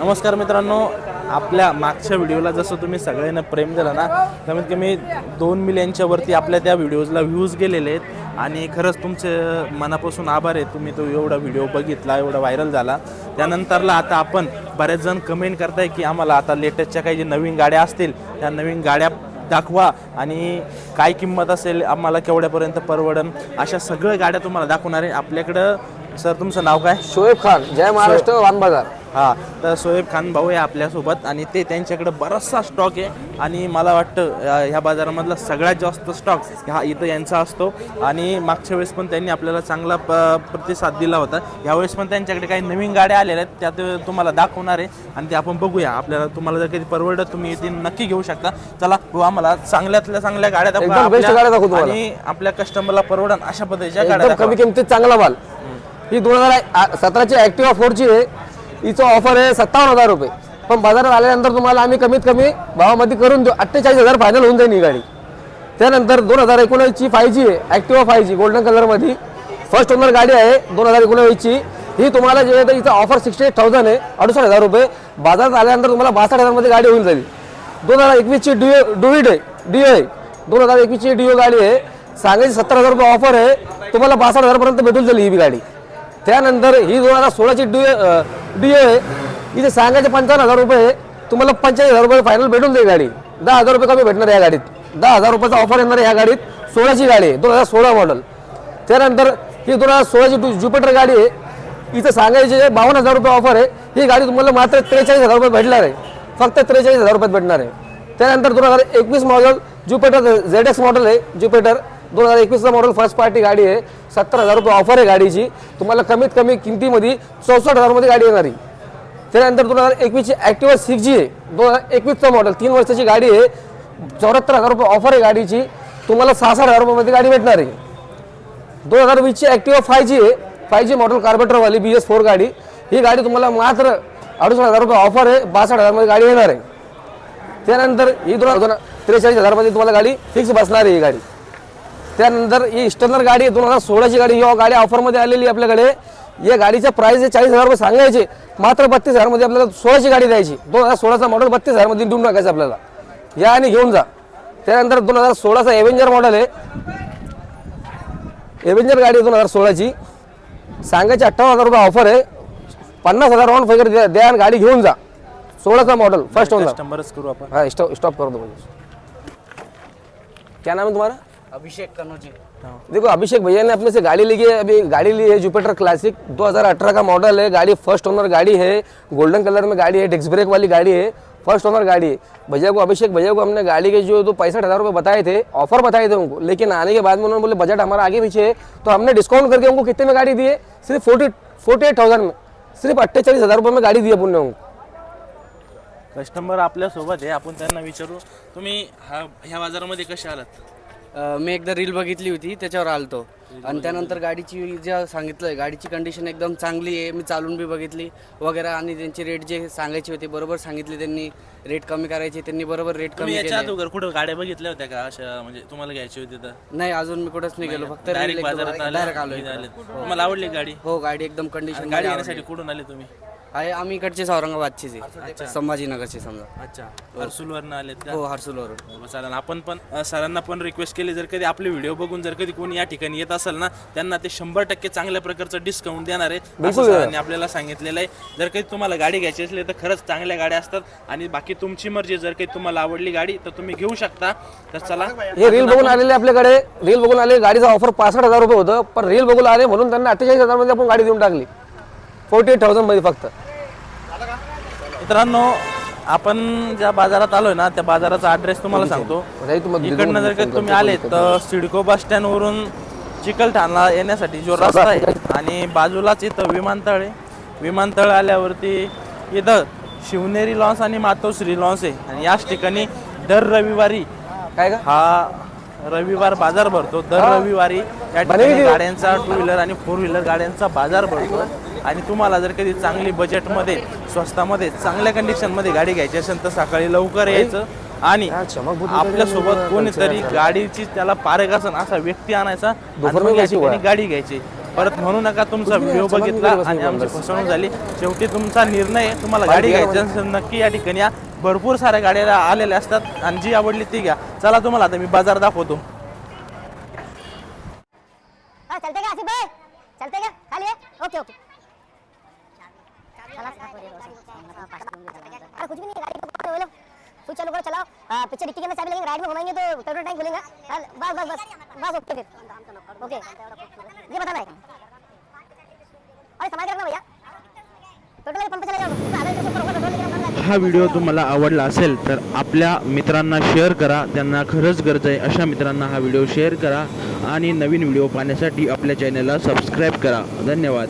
नमस्कार मित्रांनो आपल्या मागच्या व्हिडिओला जसं तुम्ही सगळ्यांना प्रेम दिलं ना कमीत कमी दोन मिलियनच्या वरती आपल्या त्या व्हिडिओजला व्ह्यूज गेलेले आहेत. आणि खरंच तुमचे मनापासून आभार आहे. तुम्ही तो एवढा व्हिडिओ बघितला एवढा व्हायरल झाला. त्यानंतरला आता आपण बरेच जण कमेंट करताय की आम्हाला आता लेटेस्टच्या काही जे नवीन गाड्या असतील त्या नवीन गाड्या दाखवा. आणि काय किंमत असेल आम्हाला केवढ्यापर्यंत परवडन अशा सगळ्या गाड्या तुम्हाला दाखवणार आहे. आपल्याकडं सर तुमचं नाव काय? शोएब खान जय महाराष्ट्र वान बाजार. हा तर सोहेब खान भाऊ आहे आपल्यासोबत आणि ते त्यांच्याकडे बराचसा स्टॉक आहे आणि मला वाटतं अं, ह्या बाजारामधला सगळ्यात जास्त स्टॉक हा इथं यांचा असतो आणि मागच्या वेळेस पण त्यांनी आपल्याला चांगला प- प्रतिसाद दिला होता. यावेळेस पण त्यांच्याकडे काही नवीन गाड्या आलेल्या आहेत त्यात तुम्हाला दाखवणार आहे आणि ते आपण बघूया. आपल्याला तुम्हाला जर कधी परवडत तुम्ही इथे नक्की घेऊ शकता. चला भाऊ आम्हाला चांगल्यातल्या चांगल्या गाड्या दाखवा. एकदम best आपल्या- गाड्या दाखवू तुम्हाला. आणि आपल्या कस्टमरला परवडन अशा पद्धतीच्या गाड्या एकदम दाखवा. कमी किमतीत चांगला माल. ही दोन हजार सतराची ॲक्टिवा फोरची आहे. हिचं ऑफर आहे सत्तावन्न हजार रुपये. पण बाजारात आल्यानंतर तुम्हाला आम्ही कमीत कमी भावामध्ये करून देऊ. अठ्ठेचाळीस हजार फायनल होऊन जाईल ही गाडी. त्यानंतर दोन हजार एकोणावीसची फाय जी आहे. ॲक्टिवा फाय जी गोल्डन कलरमध्ये फर्स्ट ओनर गाडी आहे दोन हजार एकोणावीसची. ही तुम्हाला जे आहे तर हिचं ऑफर सिक्स्टी एट थाउजंड आहे. अडुसष्ट हजार रुपये. बाजारात आल्यानंतर तुम्हाला बासष्ट हजारमध्ये गाडी होऊन जाईल. दोन हजार एकवीसची डिओ डुईड आहे. डिओ आहे. दोन हजार एकवीसची डिओ गाडी आहे. सांगायची सत्तर हजार रुपये ऑफर आहे. तुम्हाला बासष्ट हजारपर्यंत भेटून जाईल ही बी गाडी. त्यानंतर ही दोन हजार सोळाची डी डी आहे. इथे सांगायचे पंचावन्न हजार रुपये आहे. तुम्हाला पंचेचाळीस हजार रुपये फायनल भेटून जाईल गाडी. दहा हजार रुपये कमी भेटणार या गाडीत. दहा हजार रुपयाचा ऑफर येणार या गाडीत. सोळाची गाडी आहे. दोन हजार सोळा मॉडल त्यानंतर ही दोन हजार सोळाची टू ज्युपिटर गाडी आहे. इथं सांगायची बावन्न हजार रुपये ऑफर आहे. ही गाडी तुम्हाला मात्र त्रेचाळीस हजार रुपये भेटणार आहे. फक्त त्रेचाळीस हजार रुपयात भेटणार आहे. त्यानंतर दोन हजार एकवीस model Jupiter Z X model आहे. ज्युपिटर दोन हजार एकवीसचा मॉडेल फर्स्ट पार्टी गाडी आहे. सत्तर हजार रुपये ऑफर आहे गाडीची. तुम्हाला कमीत कमी किमतीमध्ये चौसष्ट हजारमध्ये गाडी येणार आहे. त्यानंतर दोन हजार एकवीसची ॲक्टिवा सिक्स जी आहे. दोन हजार एकवीसचं मॉडेल तीन वर्षाची गाडी आहे. चौऱ्याहत्तर हजार रुपये ऑफर आहे गाडीची. तुम्हाला सहासष्ट हजार रुपयामध्ये गाडी भेटणार आहे. दोन हजार वीसची ॲक्टिवा फाय जी आहे. फाय जी मॉडेल कार्बेटरवाली बी एस फोर गाडी. ही गाडी तुम्हाला मात्र अडुसष्ट हजार रुपये ऑफर आहे. बासष्ट हजारमध्ये गाडी येणार आहे. त्यानंतर ही दोन दोन त्रेचाळीस हजारमध्ये तुम्हाला गाडी फिक्स बसणार आहे ही गाडी. त्यानंतर ही स्टर्नर गाडी आहे दोन हजार सोळाची गाडी. ही गाडी ऑफरमध्ये आलेली आहे आपल्याकडे. या गाडीचा प्राइस आहे चाळीस हजार रुपये सांगायचे. मात्र बत्तीस हजारमध्ये आपल्याला सोळाची गाडी द्यायची. दोन हजार सोळाचा मॉडेल बत्तीस हजारमध्ये देऊन टाकायचं आपल्याला. या आणि घेऊन जा. त्यानंतर दोन हजार सोळाचा एव्हेंजर मॉडेल आहे. एव्हेंजर गाडी आहे दोन हजार सोळाची. सांगायचे अठ्ठावन्न हजार रुपये ऑफर आहे. पन्नास हजार ऑन वगैरे द्या द्या आणि गाडी घेऊन जा. सोळाचा मॉडेल फर्स्ट ओनर करू आपण. हाँ स्टॉप स्टॉप कर दो मुझे क्या नाम है तुम्हारा? अभिषेक कनौजी देखो अभिषेक भैया ने अपने से गाड़ी ली है अभी गाड़ी ली है जुपिटर क्लासिक 2018 का मॉडल है गाड़ी फ़र्स्ट ओनर गाड़ी है गोल्डन कलर में गाड़ी है डिस्क ब्रेक वाली गाड़ी है फ़र्स्ट ओनर गाड़ी है। भैया को अभिषेक भैया को हमने गाड़ी के जो दो पैंसठ हज़ार रुपये बताए थे ऑफ़र बताए थे उनको लेकिन आने के बाद में उन्होंने बोले बजट हमारा आगे पीछे है। तो हमने डिस्काउंट करके उनको कितने में गाड़ी दी है? सिर्फ़ फोर्टी फोर्टी एट थाउज़ेंड में। सिर्फ़ अट्ठेचाळीस हज़ार रुपये में गाड़ी दी है पुण्य उनको। कस्टमर आपल्यासोबत आहे आपण त्यांना विचारू. तुम्ही हा ह्या बाजारामध्ये कसे आलात? अ, मी एकदा रील बघितली होती त्याच्यावर आलतो. आणि त्यानंतर गाडीची ज्या सांगितलं गाडीची कंडिशन एकदम चांगली आहे मी चालून बी बघितली वगैरे. आणि त्यांची रेट जे सांगायचे होते बरोबर सांगितले त्यांनी. रेट कमी करायचे त्यांनी बरोबर रेट तुम्ही कमी याच्या केले. अगोदर कुठं गाड्या बघितल्या होत्या का? अशा म्हणजे तुम्हाला घ्यायची होती तर? नाही अजून मी कुठंच नाही गेलो फक्त डायरेक्ट बाजारात. आले तुम्हाला आवडली गाडी? हो गाडी एकदम कंडिशन गाडी घेण्यासाठी कुठून आले तुम्ही? आहे आम्ही इकडचेच औरंगाबादचेच आहे. संभाजीनगरचे समजा. अच्छा. हर्सुलवरनं आलेत का? हो हर्सुलवरून. बरं, चालेल. आपण पण अ, सरांना पण रिक्वेस्ट केली जर कधी आपले व्हिडिओ बघून जर कधी कोणी या ठिकाणी येत असेल ना त्यांना ते शंभर टक्के चांगल्या प्रकारचं डिस्काउंट देणार आहे. असं सरांनी आपल्याला सांगितलेलं आहे. जर काही तुम्हाला गाडी घ्यायची असली तर खरंच चांगल्या गाड्या असतात. आणि बाकी तुमची मर्जी जर काही तुम्हाला आवडली गाडी तर तुम्ही घेऊ शकता. तर चला. हे रील बघून आलेले आपल्याकडे. रील बघून आले गाडीचं ऑफर पासष्ट हजार रुपये होतं पण रील बघून आले म्हणून त्यांना अठ्ठेचाळीस हजारमध्ये आपण गाडी देऊन टाकली. फोर्टी एट थाउजंडमध्ये फक्त. मित्रांनो आपण ज्या बाजारात आलोय ना त्या बाजाराचा ॲड्रेस तुम्हाला सांगतो. राईट तुम्हाला इकडनं जर काही तुम्ही आले तर सिडको बस स्टँड वरून चिकलठाणा येण्यासाठी जो रस्ता आहे आणि बाजूलाच इथं विमानतळ आहे. विमानतळ आल्यावरती इथं शिवनेरी लॉन्स आणि मातोश्री लॉन्स आहे. आणि याच ठिकाणी दर रविवारी काय का हा रविवार बाजार भरतो. दर रविवारी या ठिकाणी गाड्यांचा टू व्हीलर आणि फोर व्हीलर गाड्यांचा बाजार भरतो. आणि तुम्हाला जर कधी चांगली बजेटमध्ये स्वस्तामध्ये चांगल्या कंडिशनमध्ये गाडी घ्यायची असेल तर सकाळी लवकर यायचं आणि आपल्यासोबत कोणीतरी गाडीची त्याला पारक असेल असा व्यक्ती आणायचा गाडी घ्यायची. परत म्हणू नका तुमचा व्हिडिओ बघितला आणि आमची फसवणूक झाली. शेवटी तुमचा निर्णय. तुम्हाला गाडी घ्यायची असेल नक्की या ठिकाणी भरपूर साऱ्या गाड्या आलेल्या असतात आणि जी आवडली ती घ्या. चला तुम्हाला आता मी बाजार दाखवतो हाँ चलते क्या आसिफ भाई चलते क्या खाली है ओके ओके चला अरे कुछ भी नहीं गाड़ी को पकड़ो, करो चलाओ। पीछे डिक्की के अंदर चाबी लगेंगे राइट में घुमाएंगे तो पेट्रोल टैंक खुलेगा बस बस बस बस ओके फिर। ओके। ये बताना है। अरे समझ रखना भैया। पेट्रोल पंप जाओ। हा व्हिडिओ तुम्हाला आवडला असेल तर आपल्या मित्रांना शेअर करा. त्यांना खरंच गरज आहे अशा मित्रांना हा व्हिडिओ शेअर करा. आणि नवीन व्हिडिओ पाहण्यासाठी आपल्या चॅनलला सबस्क्राईब करा. धन्यवाद.